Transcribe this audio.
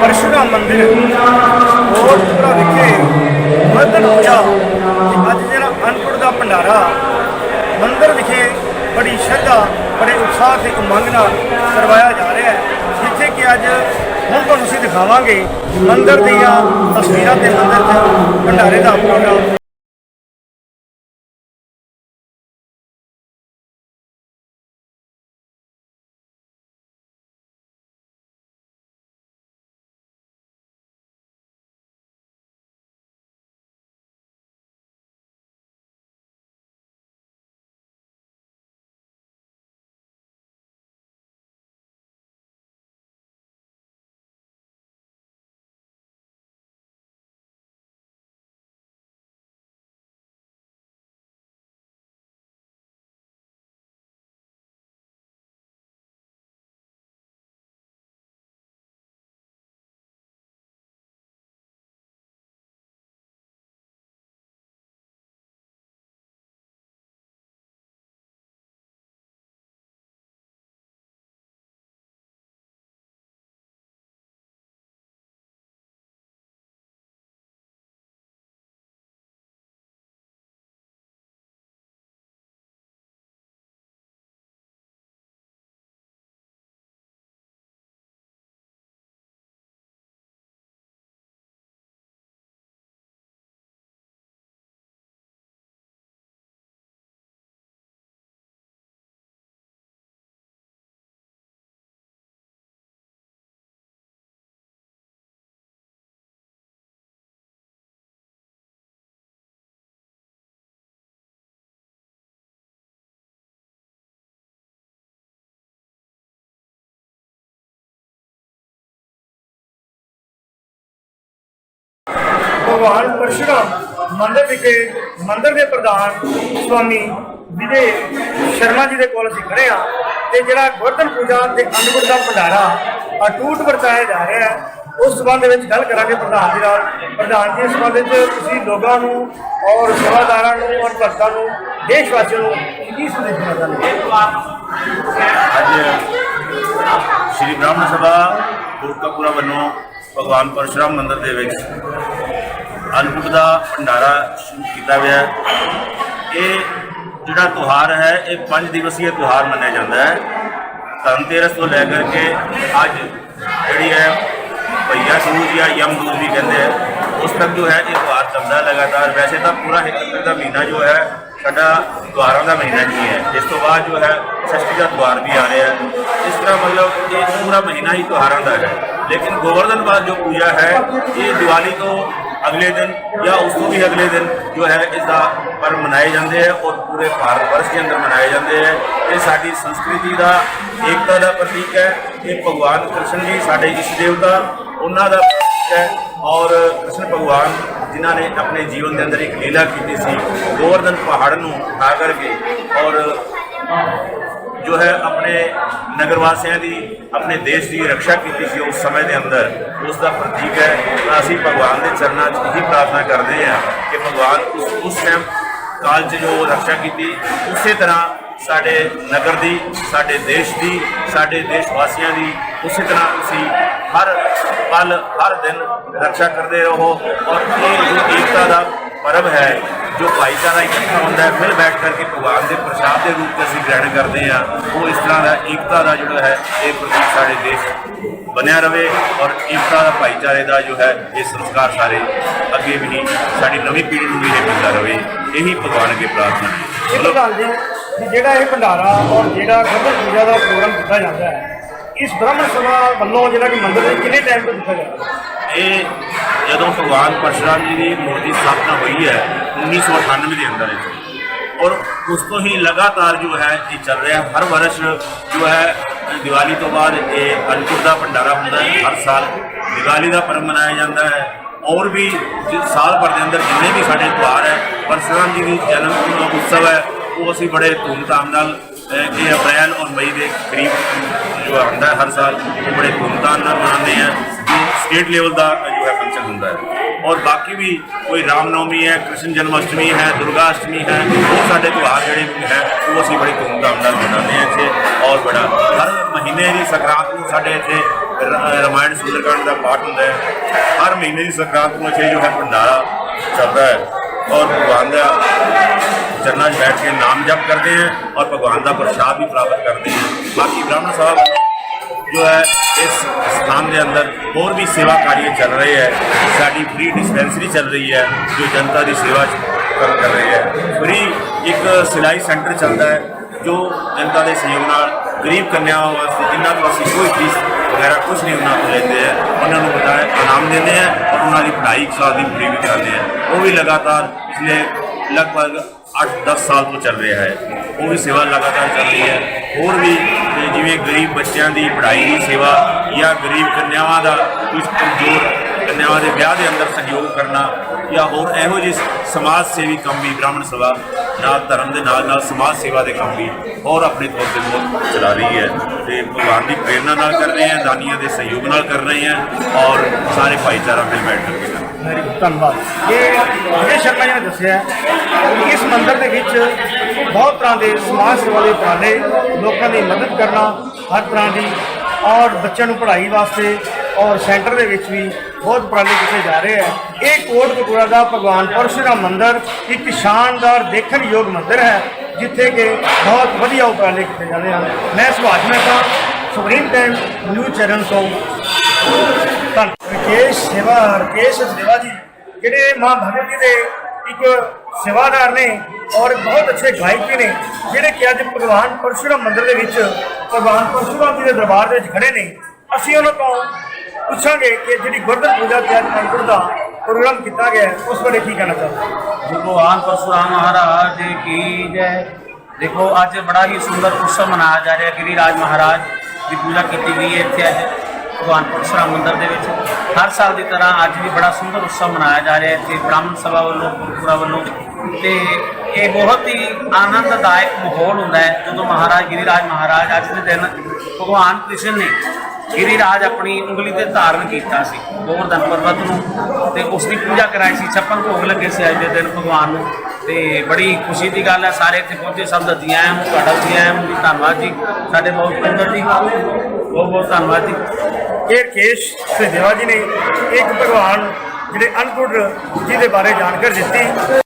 ਪਰਸ਼ੁਰਾਮ ਮੰਦਿਰ ਕੋਟਪੁਰਾ ਵਿਖੇ ਮਦਨ ਪੂਜਾ ਤੇ ਅੱਜ ਜਿਹੜਾ ਅਨਪੁਰ ਦਾ ਭੰਡਾਰਾ, ਮੰਦਿਰ ਵਿਖੇ ਬੜੀ ਸ਼ਰਧਾ, ਬੜੇ ਉਤਸ਼ਾਹ ਤੇ ਉਮੰਗ ਨਾਲ ਕਰਵਾਇਆ ਜਾ ਰਿਹਾ ਹੈ, ਜਿੱਥੇ ਕਿ ਅੱਜ ਹੁਣ ਤੁਹਾਨੂੰ ਅਸੀਂ ਦਿਖਾਵਾਂਗੇ ਮੰਦਿਰ ਦੀਆਂ ਤਸਵੀਰਾਂ ਤੇ ਮੰਦਿਰ ਦੇ ਭੰਡਾਰੇ ਦਾ ਪ੍ਰੋਗਰਾਮ ਭਗਵਾਨ ਪਰਸ਼ੁਰਾਮ, ਮੰਦਰ ਵਿਖੇ, ਮੰਦਰ ਦੇ ਪ੍ਰਧਾਨ ਸਵਾਮੀ ਵਿਜੇ ਸ਼ਰਮਾ ਜੀ ਦੇ ਕੋਲ ਅਸੀਂ ਖੜੇ ਆ ਤੇ ਜਿਹੜਾ ਗੋਰਧਨ ਪੂਜਾ ਤੇ ਅਨੰਦਪੁਰ ਦਾ ਭੰਡਾਰਾ ਅਟੂਟ ਵਰਤਾਇਆ ਜਾ ਰਿਹਾ ਹੈ, ਉਸ ਸੰਬੰਧ ਵਿੱਚ ਗੱਲ ਕਰਾਂਗੇ ਪ੍ਰਧਾਨ ਜੀ ਨਾਲ। ਪ੍ਰਧਾਨ ਜੀ, ਇਸ ਸੰਬੰਧ ਵਿੱਚ ਤੁਸੀਂ ਲੋਕਾਂ ਨੂੰ ਔਰ ਸੇਵਾਦਾਰਾਂ ਨੂੰ ਔਰ ਭਗਤਾਂ ਨੂੰ ਦੇਸ਼ ਵਾਸੀਆਂ ਨੂੰ ਕੀ ਸੰਦੇਸ਼ ਦੇਣਾ ਚਾਹੁੰਦੇ ਅੱਜ ਸ਼੍ਰੀ ਬ੍ਰਾਹਮਣ ਸਭਾ ਕੋਟਕਪੂਰਾ ਵੱਲੋਂ ਭਗਵਾਨ ਪਰਸ਼ੁਰਾਮ ਮੰਦਿਰ ਦੇ ਵਿੱਚ ਅਨਕੂਟ ਦਾ ਭੰਡਾਰਾ ਸ਼ੁਰੂ ਕੀਤਾ ਗਿਆ ਇਹ ਜਿਹੜਾ ਤਿਉਹਾਰ ਹੈ, ਇਹ ਪੰਜ ਦਿਵਸੀਏ ਤਿਉਹਾਰ ਮੰਨਿਆ ਜਾਂਦਾ ਹੈ। ਧਨਤੇਰਸ ਤੋਂ ਲੈ ਕਰਕੇ ਅੱਜ ਜਿਹੜੀ ਹੈ, ਭਈਆ ਸੂਜ ਜਾਂ ਯਮ ਦੂਜ ਵੀ ਕਹਿੰਦੇ ਆ, ਉਸ ਤੱਕ ਜੋ ਹੈ ਇਹ ਤਿਉਹਾਰ ਚੱਲਦਾ ਲਗਾਤਾਰ। ਵੈਸੇ ਤਾਂ ਪੂਰਾ ਹਿੱਕਰ ਦਾ ਮਹੀਨਾ ਜੋ ਹੈ, ਸਾਡਾ ਤਿਉਹਾਰਾਂ ਦਾ ਮਹੀਨਾ ਨਹੀਂ ਹੈ। ਇਸ ਤੋਂ ਬਾਅਦ ਜੋ ਹੈ ਸਸ਼ਟੀ ਦਾ ਤਿਉਹਾਰ ਵੀ ਆ ਰਿਹਾ ਇਸ ਤਰ੍ਹਾਂ ਮਤਲਬ ਇਹ ਪੂਰਾ ਮਹੀਨਾ ਹੀ ਤਿਉਹਾਰਾਂ ਦਾ ਹੈ। ਲੇਕਿਨ ਗੋਵਰਧਨ ਬਾਦ ਜੋ ਪੂਜਾ ਹੈ, ਇਹ ਦੀਵਾਲੀ ਤੋਂ ਅਗਲੇ ਦਿਨ ਜਾਂ ਉਸ ਤੋਂ ਵੀ ਅਗਲੇ ਦਿਨ ਜੋ ਹੈ ਇਸ ਦਾ ਪਰਵ ਮਨਾਏ ਜਾਂਦੇ ਹੈ ਔਰ ਪੂਰੇ ਭਾਰਤ ਵਰਸ਼ ਦੇ ਅੰਦਰ ਮਨਾਏ ਜਾਂਦੇ ਹੈ ਇਹ ਸਾਡੀ ਸੰਸਕ੍ਰਿਤੀ ਦਾ ਏਕਤਾ ਦਾ ਪ੍ਰਤੀਕ ਹੈ। ਇਹ ਭਗਵਾਨ ਕ੍ਰਿਸ਼ਨ ਜੀ ਸਾਡੇ ਇਸ਼ਟ ਦੇਵਤਾ, ਉਹਨਾਂ ਦਾ ਪ੍ਰਤੀਕ ਹੈ ਔਰ ਕ੍ਰਿਸ਼ਨ ਭਗਵਾਨ ਜਿਨ੍ਹਾਂ ਨੇ ਆਪਣੇ ਜੀਵਨ ਦੇ ਅੰਦਰ ਇੱਕ ਲੀਲਾ ਕੀਤੀ ਸੀ। ਗੋਵਰਧਨ ਪਹਾੜ ਨੂੰ ਉਠਾ ਕਰਕੇ ਔਰ ਜੋ ਹੈ ਆਪਣੇ ਨਗਰ ਵਾਸੀਆਂ ਦੀ, ਆਪਣੇ ਦੇਸ਼ ਦੀ ਰੱਖਿਆ ਕੀਤੀ ਸੀ ਉਸ ਸਮੇਂ ਦੇ ਅੰਦਰ ਉਸ ਦਾ ਪ੍ਰਤੀਕ ਹੈ। ਤਾਂ ਅਸੀਂ ਭਗਵਾਨ ਦੇ ਚਰਨਾਂ 'ਚ ਇਹੀ ਪ੍ਰਾਰਥਨਾ ਕਰਦੇ ਹਾਂ ਕਿ ਭਗਵਾਨ ਉਸ ਉਸ ਟਾਈਮ ਕਾਲ 'ਚ ਜੋ ਰੱਖਿਆ ਕੀਤੀ, ਉਸੇ ਤਰ੍ਹਾਂ ਸਾਡੇ ਨਗਰ ਦੀ, ਸਾਡੇ ਦੇਸ਼ ਦੀ, ਸਾਡੇ ਦੇਸ਼ ਵਾਸੀਆਂ ਦੀ, ਉਸੇ ਤਰ੍ਹਾਂ ਤੁਸੀਂ ਹਰ ਪਲ, ਹਰ ਦਿਨ ਰੱਖਿਆ ਕਰਦੇ ਰਹੋ। ਔਰ ਇਹ ਏਕਤਾ ਦਾ ਪਰਬ ਹੈ ਜੋ ਭਾਈਚਾਰਾ ਇਕੱਠਾ ਹੁੰਦਾ ਹੈ ਮਿਲ ਬੈਠ ਕਰਕੇ ਭਗਵਾਨ ਦੇ ਪ੍ਰਸ਼ਾਦ ਦੇ ਰੂਪ 'ਚ ਅਸੀਂ ਗ੍ਰਹਿਣ ਕਰਦੇ ਹਾਂ। ਉਹ ਇਸ ਤਰ੍ਹਾਂ ਦਾ ਏਕਤਾ ਦਾ ਜਿਹੜਾ ਹੈ ਇਹ ਪ੍ਰਤੀਕ ਸਾਡੇ ਦੇਸ਼ ਬਣਿਆ ਰਵੇ ਔਰ ਏਕਤਾ ਦਾ ਭਾਈਚਾਰੇ ਦਾ ਜੋ ਹੈ ਇਹ ਸੰਸਕਾਰ ਸਾਰੇ ਅੱਗੇ ਵੀ ਸਾਡੀ ਨਵੀਂ ਪੀੜ੍ਹੀ ਨੂੰ ਵੀ ਇਹ ਮਿਲਦਾ ਰਵੇ। ਇਹੀ ਭਗਵਾਨ ਅੱਗੇ ਪ੍ਰਾਰਥਨਾ ਹੈ। ਇਹ ਪ੍ਰਧਾਨ ਜੀ ਵੀ ਜਿਹੜਾ ਇਹ ਭੰਡਾਰਾ ਔਰ ਜਿਹੜਾ ਗੋਰਧਨ ਪੂਜਾ ਦਾ ਪ੍ਰੋਗਰਾਮ ਕੀਤਾ ਜਾਂਦਾ ਹੈ ਇਸ ਬ੍ਰਾਹਮਣ ਸਭਾ ਵੱਲੋਂ ਜਿਹੜਾ ਕਿ ਮੰਦਿਰ ਵਿੱਚ ਕਿੰਨੇ ਟਾਈਮ ਤੋਂ ਕੀਤਾ ਜਾਂਦਾ ਇਹ ਜਦੋਂ ਭਗਵਾਨ ਪਰਸ਼ੁਰਾਮ ਜੀ ਦੀ ਮੂਰਤੀ ਸਥਾਪਨਾ ਹੋਈ ਹੈ 1998 ਦੇ ਅੰਦਰ ਵਿੱਚ ਔਰ ਉਸ ਤੋਂ ਹੀ ਲਗਾਤਾਰ ਜੋ ਹੈ ਇਹ ਚੱਲ ਰਿਹਾ। ਹਰ ਵਰਸ਼ ਜੋ ਹੈ ਦੀਵਾਲੀ ਤੋਂ ਬਾਅਦ ਇਹ ਅਨਪੁਰ ਦਾ ਭੰਡਾਰਾ ਹੁੰਦਾ ਹੈ। ਹਰ ਸਾਲ ਦੀਵਾਲੀ ਦਾ ਪਰਬ ਮਨਾਇਆ ਜਾਂਦਾ ਹੈ। ਔਰ ਵੀ ਜਿ- ਸਾਲ ਭਰ ਦੇ ਅੰਦਰ ਜਿੰਨੇ ਵੀ ਸਾਡੇ ਤਿਉਹਾਰ ਹੈ ਪਰਸ਼ੁਰਾਮ ਜੀ ਦੀ ਜਨਮ ਉਤਸਵ ਹੈ ਉਹ ਅਸੀਂ ਬੜੇ ਧੂਮਧਾਮ ਨਾਲ ਅਹ, ਇਹ ਅਪ੍ਰੈਲ ਔਰ ਮਈ ਦੇ ਕਰੀਬ ਜੋ ਆਉਂਦਾ ਹੈ ਹਰ ਸਾਲ ਉਹ ਬੜੇ ਧੂਮਧਾਮ ਨਾਲ ਮਨਾਉਂਦੇ ਆ ਸਟੇਟ ਲੈਵਲ ਔਰ ਬਾਕੀ ਵੀ ਕੋਈ ਰਾਮਨੌਮੀ ਹੈ, ਕ੍ਰਿਸ਼ਨ ਜਨਮਸ਼ਟਮੀ ਹੈ ਦੁਰਗਾ ਅਸ਼ਟਮੀ ਹੈ, ਉਹ ਸਾਡੇ ਤਿਉਹਾਰ ਜਿਹੜੇ ਵੀ ਹੈ, ਉਹ ਅਸੀਂ ਬੜੀ ਧੂਮਧਾਮ ਨਾਲ ਮਨਾਉਂਦੇ ਹਾਂ ਇੱਥੇ ਔਰ ਬੜਾ ਹਰ ਮਹੀਨੇ ਦੀ ਸੰਕਰਾਂਤ ਨੂੰ ਸਾਡੇ ਇੱਥੇ ਰਮਾਇਣ ਸੁੰਦਰਕਾਂਡ ਦਾ ਪਾਠ ਹੁੰਦਾ ਹੈ। ਹਰ ਮਹੀਨੇ ਦੀ ਸੰਕਰਾਂਤ ਨੂੰ ਇੱਥੇ ਜੋ ਹੈ ਭੰਡਾਰਾ ਚੱਲਦਾ ਹੈ ਔਰ ਭਗਵਾਨ ਦਾ ਚਰਨਾਂ 'ਚ ਬੈਠ ਕੇ ਨਾਮ ਜਪ ਕਰਦੇ ਹਾਂ ਔਰ ਭਗਵਾਨ ਦਾ ਪ੍ਰਸ਼ਾਦ ਵੀ ਪ੍ਰਾਪਤ ਕਰਦੇ ਹਾਂ। ਬਾਕੀ ਬ੍ਰਾਹਮਣ ਸਾਹਿਬ ਜੋ ਹੈ ਇਸ ਸਥਾਨ ਦੇ ਅੰਦਰ ਹੋਰ ਵੀ ਸੇਵਾ ਕਾਰਜ ਚੱਲ ਰਹੇ ਹੈ ਸਾਡੀ ਫ੍ਰੀ ਡਿਸਪੈਂਸਰੀ ਚੱਲ ਰਹੀ ਹੈ ਜੋ ਜਨਤਾ ਦੀ ਸੇਵਾ ਕਰ ਕਰ ਰਹੀ ਹੈ ਫ੍ਰੀ ਇੱਕ ਸਿਲਾਈ ਸੈਂਟਰ ਚੱਲਦਾ ਹੈ ਜੋ ਜਨਤਾ ਦੇ ਸਹਿਯੋਗ ਨਾਲ ਗਰੀਬ ਕੰਨਿਆਵਾਂ ਵਾਸਤੇ ਜਿਨ੍ਹਾਂ ਨੂੰ ਅਸੀਂ ਕੋਈ ਫੀਸ ਵਗੈਰਾ ਕੁਝ ਨਹੀਂ ਉਹਨਾਂ ਨੂੰ ਲੈਂਦੇ ਆ ਉਹਨਾਂ ਨੂੰ ਬਤਾਇਆ ਇਨਾਮ ਦਿੰਦੇ ਆ ਔਰ ਉਹਨਾਂ ਦੀ ਪੜ੍ਹਾਈ ਸਾਲ ਦੀ ਫ੍ਰੀ ਵੀ ਕਰਦੇ ਆ ਉਹ ਵੀ ਲਗਾਤਾਰ ਪਿਛਲੇ ਲਗਭਗ 8-10 ਸਾਲ ਤੋਂ ਚੱਲ ਰਿਹਾ ਹੈ ਉਹ ਵੀ ਸੇਵਾ ਲਗਾਤਾਰ ਚੱਲ ਰਹੀ ਹੈ ਹੋਰ ਵੀ ਤੇ ਜਿਵੇਂ ਗਰੀਬ ਬੱਚਿਆਂ ਦੀ ਪੜ੍ਹਾਈ ਦੀ ਸੇਵਾ ਜਾਂ ਗਰੀਬ ਕੰਨਿਆਵਾਂ ਦਾ ਕੁਝ ਕਮਜ਼ੋਰ ਕੰਨਿਆਵਾਂ ਦੇ ਵਿਆਹ ਦੇ ਅੰਦਰ ਸਹਿਯੋਗ ਕਰਨਾ ਜਾਂ ਹੋਰ ਇਹੋ ਜਿਹੇ ਸਮਾਜ ਸੇਵੀ ਕੰਮ ਵੀ ਬ੍ਰਾਹਮਣ ਸਭਾ ਨਾਲ ਧਰਮ ਦੇ ਨਾਲ ਨਾਲ ਸਮਾਜ ਸੇਵਾ ਦੇ ਕੰਮ ਵੀ ਹੋਰ ਆਪਣੇ ਤੌਰ ਤੇ ਬਹੁਤ ਚਲਾ ਰਹੀ ਹੈ। ਤੇ ਭਗਵਾਨ ਦੀ ਪ੍ਰੇਰਣਾ ਨਾਲ ਕਰ ਰਹੇ ਹਾਂ, ਦਾਨੀਆਂ ਦੇ ਸਹਿਯੋਗ ਨਾਲ ਕਰ ਰਹੇ ਹਾਂ ਔਰ ਸਾਰੇ ਭਾਈਚਾਰਾ ਮਿਲ ਬੈਠ ਕਰਕੇ ਕਰ ਧੰਨਵਾਦ। ਇਹ ਵਿਜੇ ਸ਼ਰਮਾ ਜੀ ਨੇ ਦੱਸਿਆ ਇਸ ਮੰਦਰ ਦੇ ਵਿੱਚ ਬਹੁਤ ਤਰ੍ਹਾਂ ਦੇ ਸਮਾਜ ਸੇਵਾ ਦੇ ਉਪਰਾਲੇ ਲੋਕਾਂ ਦੀ ਮਦਦ ਕਰਨਾ, ਹਰ ਤਰ੍ਹਾਂ ਦੀ ਔਰ ਬੱਚਿਆਂ ਨੂੰ ਪੜ੍ਹਾਈ ਵਾਸਤੇ ਔਰ ਸੈਂਟਰ ਦੇ ਵਿੱਚ ਵੀ ਬਹੁਤ ਉਪਰਾਲੇ ਕੀਤੇ ਜਾ ਰਹੇ ਹੈ ਇਹ ਕੋਟਕਪੂਰਾ ਦਾ ਭਗਵਾਨ ਪਰਸ਼ੁਰਾਮ ਮੰਦਿਰ ਇੱਕ ਸ਼ਾਨਦਾਰ ਦੇਖਣ ਯੋਗ ਮੰਦਿਰ ਹੈ, ਜਿੱਥੇ ਕਿ ਬਹੁਤ ਵਧੀਆ ਉਪਰਾਲੇ ਕੀਤੇ ਜਾਂਦੇ ਹਨ। ਮੈਂ Subhash Mehta, supreme time news channel ਤੋਂ ਧੰਨ ਰਕੇਸ਼ ਸੇਵਾ ਰਕੇਸ਼ ਸੇਵਾ ਜੀ, ਜਿਹੜੇ ਮਾਂ ਭਗਵਤੀ ਦੇ ਇੱਕ ਸੇਵਾਦਾਰ ਨੇ ਔਰ ਬਹੁਤ ਅੱਛੇ ਗਾਇਕ ਵੀ ਨੇ, ਜਿਹੜੇ ਕਿ ਅੱਜ ਭਗਵਾਨ ਪਰਸ਼ੂਰਾਮ ਮੰਦਿਰ ਦੇ ਵਿੱਚ, ਭਗਵਾਨ ਪਰਸ਼ੁਰਾਮ ਜੀ ਦੇ ਦਰਬਾਰ ਦੇ ਵਿੱਚ ਖੜੇ ਨੇ। ਅਸੀਂ ਉਹਨਾਂ ਤੋਂ ਪੁੱਛਾਂਗੇ ਕਿ ਜਿਹੜੀ ਗੁਰਦੁਆਰਾ ਪੂਜਾ ਤੇ ਅੱਜ ਮਨਪੁਰ ਦਾ ਪ੍ਰੋਗਰਾਮ ਕੀਤਾ ਗਿਆ ਉਸ ਬਾਰੇ ਕੀ ਕਹਿਣਾ ਚਾਹੁੰਦੇ ਭਗਵਾਨ ਪਰਸ਼ੁਰਾਮ ਮਹਾਰਾਜ ਕੀ ਜੈ। ਦੇਖੋ, ਅੱਜ ਬੜਾ ਹੀ ਸੁੰਦਰ ਉਤਸਵ ਮਨਾਇਆ ਜਾ ਰਿਹਾ ਗਿਰੀਰਾਜ ਮਹਾਰਾਜ ਦੀ ਪੂਜਾ ਕੀਤੀ ਗਈ ਹੈ ਇੱਥੇ ਅੱਜ। ਭਗਵਾਨਪੁਰ ਪਰਸ਼ੁਰਾਮ ਮੰਦਰ ਦੇ ਵਿੱਚ। ਹਰ ਸਾਲ ਦੀ ਤਰ੍ਹਾਂ ਅੱਜ ਵੀ ਬੜਾ ਸੁੰਦਰ ਉਤਸਵ ਮਨਾਇਆ ਜਾ ਰਿਹਾ ਹੈ ਇੱਥੇ ਬ੍ਰਾਹਮਣ ਸਭਾ ਵੱਲੋਂ ਗੁਰਪੁਰਾ ਵੱਲੋਂ। ਤੇ ਇਹ ਬਹੁਤ ਹੀ ਆਨੰਦਦਾਇਕ ਮਾਹੌਲ ਹੁੰਦਾ ਹੈ। ਜਦੋਂ ਮਹਾਰਾਜ, ਗਿਰੀਰਾਜ ਮਹਾਰਾਜ ਅੱਜ ਦੇ ਦਿਨ ਭਗਵਾਨ ਕ੍ਰਿਸ਼ਨ ਨੇ ਗਿਰੀਰਾਜ ਆਪਣੀ ਉਂਗਲੀ ਤੇ ਧਾਰਨ ਕੀਤਾ ਸੀ ਗੋਵਰਧਨ ਪਰਬਤ ਨੂੰ। ਤੇ ਉਸ ਦੀ ਪੂਜਾ ਕਰਾਈ ਸੀ, ਛੱਪਨ ਭੋਗ ਲੱਗੇ ਸੀ ਅੱਜ ਦੇ ਦਿਨ ਭਗਵਾਨ ਨੂੰ। ਤੇ ਬੜੀ ਖੁਸ਼ੀ ਦੀ ਗੱਲ ਹੈ, ਸਾਰੇ ਇੱਥੇ ਪਹੁੰਚੇ, ਸਭ ਦਾ ਜੀ ਆਇਆਂ ਨੂੰ ਤੁਹਾਡਾ ਜੀ ਆਇਆਂ ਨੂੰ ਜੀ ਧੰਨਵਾਦ ਜੀ। ਸਾਡੇ ਬਹੁਤ ਸੁੰਦਰ ਜੀ ਬਹੁਤ ਬਹੁਤ ਧੰਨਵਾਦ ਜੀ। ਇਹ ਰਕੇਸ਼ ਸੇਵਾ ਜੀ ਨੇ ਇੱਕ ਭਗਵਾਨ ਜਿਹੜੇ ਅਨਕੁਟ ਜੀ ਦੇ ਬਾਰੇ ਜਾਣਕਾਰੀ ਦਿੱਤੀ।